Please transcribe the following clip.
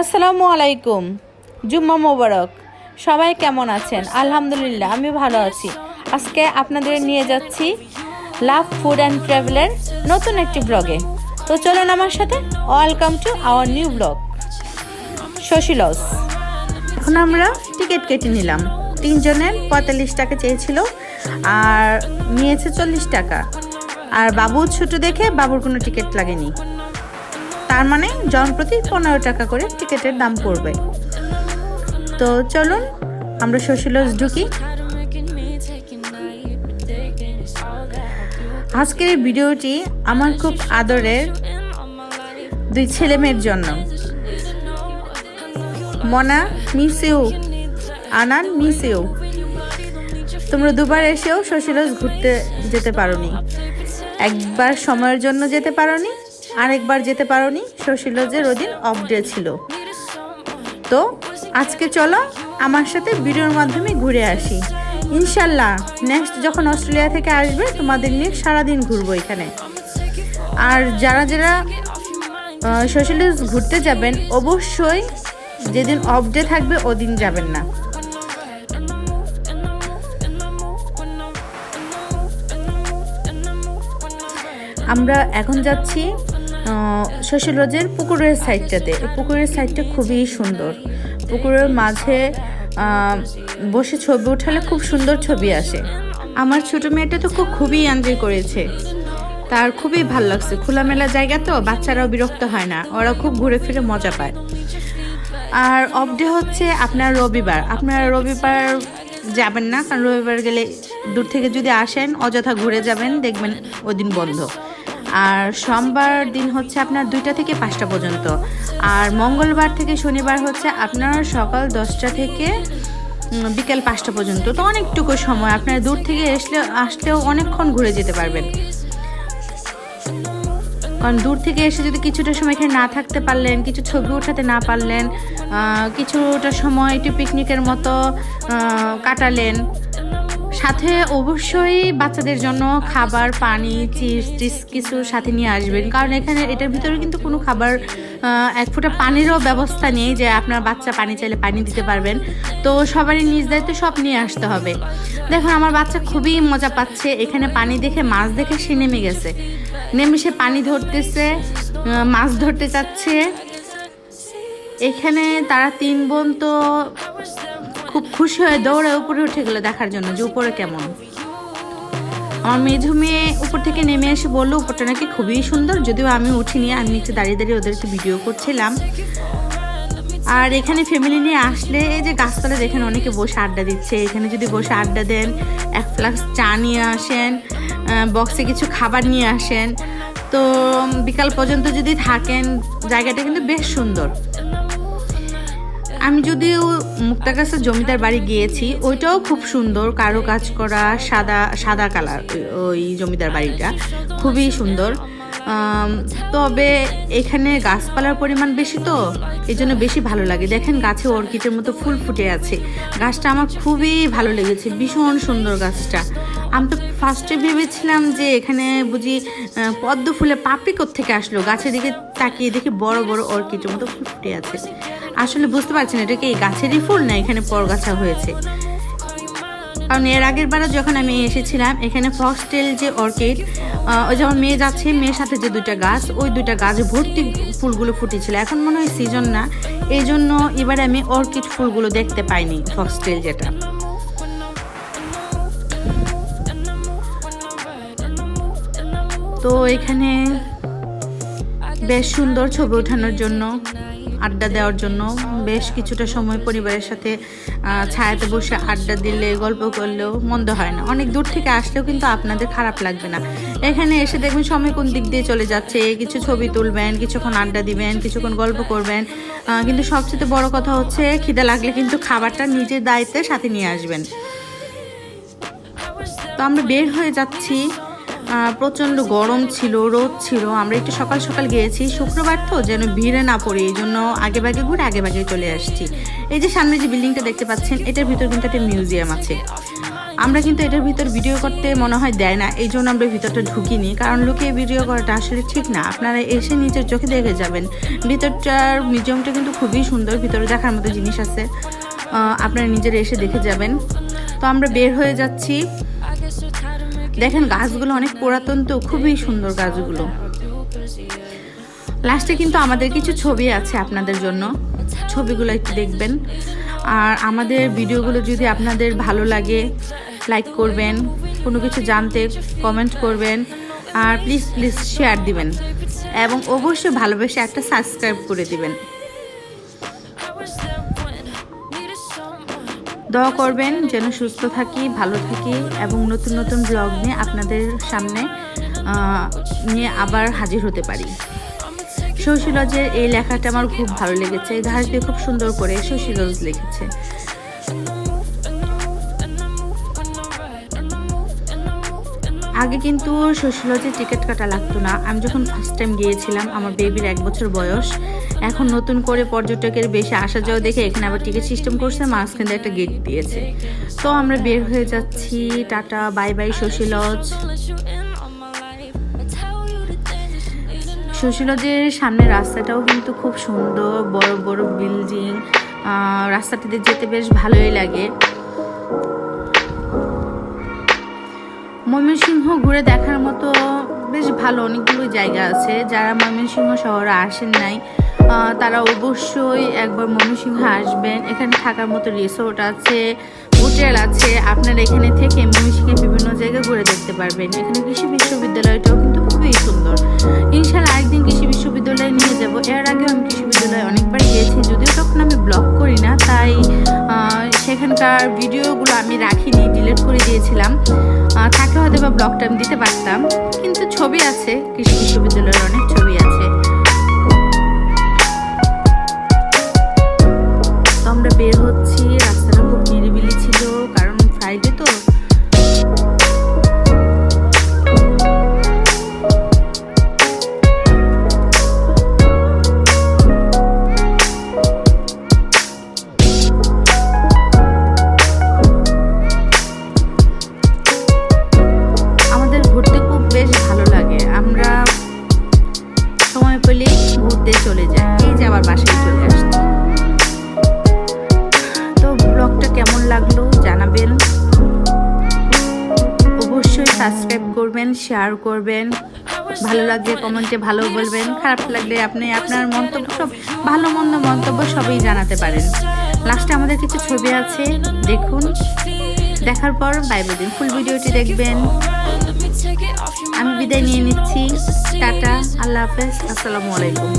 আসসালামু আলাইকুম। জুম্মা মোবারক। সবাই কেমন আছেন? আলহামদুলিল্লাহ, আমি ভালো আছি। আজকে আপনাদের নিয়ে যাচ্ছি লাভ, ফুড অ্যান্ড ট্রাভেলের নতুন একটি ব্লগে। তো চলুন আমার সাথে, welcome to our new blog. শশীলস এখন আমরা টিকিট কেটে নিলাম। তিনজনের পঁয়তাল্লিশ টাকা চেয়েছিল আর নিয়েছে চল্লিশ টাকা। আর বাবু ছোট দেখে বাবুর কোনো টিকিট লাগেনি। তার মানে জন প্রতি পনেরো টাকা করে টিকিটের দাম পড়বে। তো চলুন, আমরা শশীলজ ঢুকি। আজকের এই ভিডিওটি আমার খুব আদরের দুই ছেলে মেয়ের জন্য। Mona miss you Anan miss you তোমরা দুবার এসেও শশীলজ ঘুরতে যেতে পারোনি। একবার সময়ের জন্য যেতে পারোনি আরেকবার যেতে পারোনি? শশীলজের ওদিন অফ ডে ছিল। তো আজকে চলো আমার সাথে ভিডিওর মাধ্যমে ঘুরে আসি। ইনশাল্লাহ নেক্সট যখন অস্ট্রেলিয়া থেকে আসবে, তোমাদের নিয়ে সারাদিন ঘুরবো এখানে। আর যারা যারা শশীলজ ঘুরতে যাবেন, অবশ্যই যেদিন অফ ডে থাকবে, ওদিন যাবেন না। আমরা এখন যাচ্ছি শশীল পুকুরের সাইডটাতে। পুকুরের সাইডটা খুবই সুন্দর। পুকুরের মাঝে বসে ছবি উঠালে খুব সুন্দর ছবি আসে। আমার ছোট মেয়েটা তো খুব, খুবই এনজয় করেছে। তার খুবই ভালো লাগছে। খোলামেলা জায়গা তো, বাচ্চারাও বিরক্ত হয় না। ওরা খুব ঘুরে ফিরে মজা পায়। আর অফ ডে হচ্ছে আপনার রবিবার। আপনারা রবিবার যাবেন না, কারণ রবিবার গেলে দূর থেকে যদি আসেন, অযথা ঘুরে যাবেন, দেখবেন ওদিন বন্ধ। আর সোমবার দিন হচ্ছে আপনার দুইটা থেকে পাঁচটা পর্যন্ত। আর মঙ্গলবার থেকে শনিবার হচ্ছে আপনার সকাল দশটা থেকে বিকেল পাঁচটা পর্যন্ত। তো অনেকটুকু সময় আপনার দূর থেকে আসলে আসলেও অনেকক্ষণ ঘুরে যেতে পারবেন। কারণ দূর থেকে এসে যদি কিছুটা সময় এখানে না থাকতে পারলেন, কিছু ছবি ওঠাতে না পারলেন কিছুটা সময় একটু পিকনিকের মতো কাটালেন সাথে অবশ্যই বাচ্চাদের জন্য খাবার, পানি, চিপস টিপস কিছু সাথে নিয়ে আসবেন। কারণ এখানে এটার ভিতরে কিন্তু কোনো খাবার এক ফোঁটা পানিরও ব্যবস্থা নেই যে আপনার বাচ্চা পানি চাইলে পানি দিতে পারবেন। তো সবারই নিজ দায়িত্ব সব নিয়ে আসতে হবে। দেখুন, আমার বাচ্চা খুবই মজা পাচ্ছে। এখানে পানি দেখে, মাছ দেখে সে নেমে গেছে। নেমে সে পানি ধরতেছে মাছ ধরতে চাচ্ছে। এখানে তারা তিন বোন তো খুব খুশি হয়ে দৌড়ে উপরে উঠে গেলো দেখার জন্য যে উপরে কেমন। আমার মেঝু মেয়ে উপর থেকে নেমে এসে বলল, উপরটা নাকি খুবই সুন্দর। যদিও আমি উঠিনি, আমি নিচে দাঁড়িয়ে দাঁড়িয়ে ওদেরকে ভিডিও করছিলাম। আর এখানে ফ্যামিলি নিয়ে আসলে এই যে গাছতলা যেখানে অনেকে বসে আড্ডা দিচ্ছে, এখানে যদি বসে আড্ডা দেন, এক ফ্লাক্স চা নিয়ে আসেন বক্সে কিছু খাবার নিয়ে আসেন, তো বিকাল পর্যন্ত যদি থাকেন, জায়গাটা কিন্তু বেশ সুন্দর। আমি যদিও মুক্তাগাছা জমিদার বাড়ি গিয়েছি, ওইটাও খুব সুন্দর কারও কাজ করা, সাদা সাদা কালার ওই জমিদার বাড়িটা, খুবই সুন্দর। তবে এখানে গাছপালার পরিমাণ বেশি তো এই জন্য বেশি ভালো লাগে। দেখেন গাছে অর্কিডের মতো ফুল ফুটে আছে। গাছটা আমার খুবই ভালো লেগেছে, ভীষণ সুন্দর গাছটা। আমি তো ফার্স্টে ভেবেছিলাম যে এখানে বুঝি পদ্ম ফুলে পাপড়ি থেকে আসলো, গাছের দিকে তাকিয়ে দেখি বড় বড় অর্কিডের মতো ফুল ফুটে আছে। আসলে বুঝতে পারছি না, এটা কি গাছেরই ফুল না এখানে পরগাছা হয়েছে? কারণ এর আগের বারে যখন আমি এসেছিলাম, এখানে ফক্সটেল যে অর্কিড ওই যখন মেয়ে যাচ্ছে, মেয়ের সাথে যে দুইটা গাছ, ওই দুইটা গাছ ভর্তি ফুলগুলো ফুটেছিল। এখন মনে হয় সিজন না। এই জন্য এবারে আমি অর্কিড ফুলগুলো দেখতে পাইনি ফক্সটেল যেটা। তো এখানে বেশ সুন্দর ছবি ওঠানোর জন্য আড্ডা দেওয়ার জন্য বেশ কিছুটা সময় পরিবারের সাথে ছায়াতে বসে আড্ডা দিলে, গল্প করলেও মন্দ হয় না। অনেক দূর থেকে আসলেও কিন্তু আপনাদের খারাপ লাগবে না। এখানে এসে দেখবেন সময় কোন দিক দিয়ে চলে যাচ্ছে, কিছু ছবি তুলবেন, কিছুক্ষণ আড্ডা দিবেন, কিছুক্ষণ গল্প করবেন। কিন্তু সবচেয়ে বড় কথা হচ্ছে, খিদে লাগলে কিন্তু খাবারটা নিজের দায়িত্বে সাথে নিয়ে আসবেন। তো আমরা বের হয়ে যাচ্ছি। প্রচণ্ড গরম ছিল, রোদ ছিল। আমরা একটু সকাল সকাল গিয়েছি। শুক্রবার তো যেন ভিড়ে না পড়ে, এই জন্য আগে ভাগে ঘুরে আগে ভাগে চলে আসছি। এই যে সামনে যে বিল্ডিংটা দেখতে পাচ্ছেন, এটার ভিতর কিন্তু একটা মিউজিয়াম আছে। আমরা কিন্তু এটার ভিতর ভিডিও করতে মনে হয় দেয় না, এই জন্য আমরা ভিতরটা ঢুকিনি। কারণ লুকিয়ে ভিডিও করাটা আসলে ঠিক না। আপনারা এসে নিজের চোখে দেখে যাবেন। ভিতরটার মিউজিয়ামটা কিন্তু খুবই সুন্দর, ভিতরে দেখার মতো জিনিস আছে। আপনারা নিজেরা এসে দেখে যাবেন। তো আমরা বের হয়ে যাচ্ছি। দেখেন গাছগুলো অনেক পুরাতন তো, খুবই সুন্দর গাছগুলো। লাস্টে কিন্তু আমাদের কিছু ছবি আছে আপনাদের জন্য। ছবিগুলো একটু দেখবেন। আর আমাদের ভিডিওগুলো যদি আপনাদের ভালো লাগে লাইক করবেন, কোনো কিছু জানতে কমেন্ট করবেন, আর প্লিজ প্লিজ শেয়ার দিবেন। এবং অবশ্যই ভালোবেসে একটা সাবস্ক্রাইব করে দিবেন। দোয়া করবেন, যেন সুস্থ থাকি, ভালো থাকি এবং নতুন নতুন ব্লগ নিয়ে আপনাদের সামনে নিয়ে আবার হাজির হতে পারি। শশীলজের এই লেখাটা আমার খুব ভালো লেগেছে। এই দিয়ে খুব সুন্দর করে শশীলজ লিখেছে। আগে কিন্তু শশীলজে টিকিট কাটা লাগতো না। আমি যখন ফার্স্ট টাইম গিয়েছিলাম, আমার বেবির এক বছর বয়স। এখন নতুন করে পর্যটকের বেশি আসা যাওয়া দেখে এখানে আবার টিকিট সিস্টেম করছে, মাঝখান একটা গেট দিয়েছে। তো আমরা বের হয়ে যাচ্ছি। Tata bye bye Shashi Lodge. সুশীলজের সামনের রাস্তাটাও কিন্তু খুব সুন্দর, বড় বড় বিল্ডিং রাস্তাটিতে যেতে বেশ ভালোই লাগে। ময়মনসিংহ ঘুরে দেখার মতো বেশ ভালো অনেকগুলো জায়গা আছে। যারা ময়মনসিংহ শহরে আসেন নাই তারা অবশ্যই একবার ময়মনসিংহ আসবেন। এখানে থাকার মতো রিসোর্ট আছে হোটেল আছে। আপনারা এখানে থেকে ময়মনসিংহের বিভিন্ন জায়গায় ঘুরে দেখতে পারবেন। এখানে কৃষি বিশ্ববিদ্যালয়টাও কিন্তু খুবই সুন্দর। ইনশাল্লাহ একদিন কৃষি বিশ্ববিদ্যালয়ে নিয়ে যাব। এর আগে আমি কৃষি সেখানকার ভিডিওগুলো আমি রাখিনি ডিলিট করে দিয়েছিলাম। থাকলে হয়তো বা ব্লগটা আমি দিতে পারতাম, কিন্তু ছবি আছে, কৃষি বিশ্ববিদ্যালয়ের অনেক ছবি আছে শেয়ার করবেন। ভালো লাগলে কমেন্টে ভালো বলবেন। খারাপ লাগলে আপনি আপনার মন্তব্য সব, ভালো মন্দ মন্তব্য সবই জানাতে পারেন। লাস্টে আমাদের কিছু ছবি আছে, দেখুন। দেখার পর বাইবেল দিন ফুল ভিডিওটি দেখবেন। আমি বিদায় নিয়ে নিচ্ছি। টাটা, আল্লাহ হাফেজ। আসসালামু আলাইকুম।